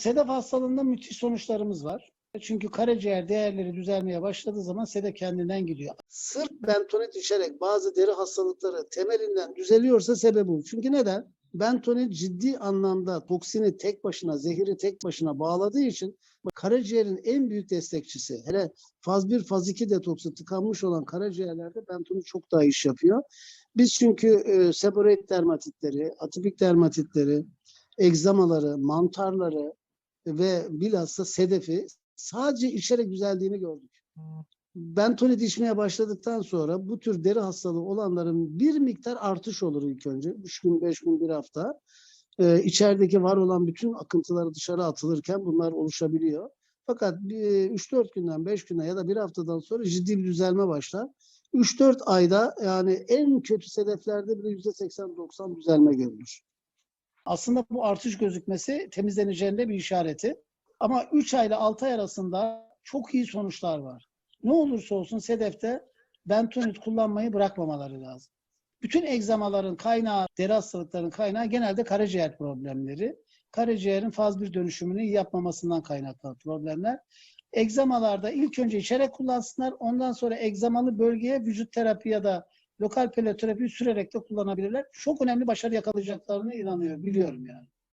Sedef hastalığında müthiş sonuçlarımız var. Çünkü karaciğer değerleri düzelmeye başladığı zaman sedef kendinden gidiyor. Sırf bentonit içerek bazı deri hastalıkları temelinden düzeliyorsa sebep bu. Çünkü neden? Bentonit ciddi anlamda toksini tek başına, zehiri tek başına bağladığı için karaciğerin en büyük destekçisi. Hele faz 1, faz 2 detoksu tıkanmış olan karaciğerlerde bentonit çok daha iş yapıyor. Biz çünkü e, seboreik dermatitleri, atipik dermatitleri, egzamaları, mantarları ve bilhassa sedefi sadece içerek düzeldiğini gördük. Bentonit içmeye başladıktan sonra bu tür deri hastalığı olanların bir miktar artış olur ilk önce. Üç gün, beş gün, bir hafta. Ee, içerideki var olan bütün akıntıları dışarı atılırken bunlar oluşabiliyor. Fakat 3-4 günden, 5 günden ya da bir haftadan sonra ciddi bir düzelme başlar. 3-4 ayda yani en kötü sedeflerde bile %80-90 düzelme görülür. Aslında bu artış gözükmesi temizleneceğinde bir işareti. Ama 3 ay ile 6 ay arasında çok iyi sonuçlar var. Ne olursa olsun sedefte bentonit kullanmayı bırakmamaları lazım. Bütün egzamaların kaynağı, deri hastalıklarının kaynağı genelde karaciğer problemleri. Karaciğerin faz bir dönüşümünü yapmamasından kaynaklanan problemler. Egzamalarda ilk önce içerek kullansınlar. Ondan sonra egzamalı bölgeye vücut terapi ya da lokal peloterapi sürerek de kullanabilirler. Çok önemli başarı yakalayacaklarına inanıyorum, biliyorum yani.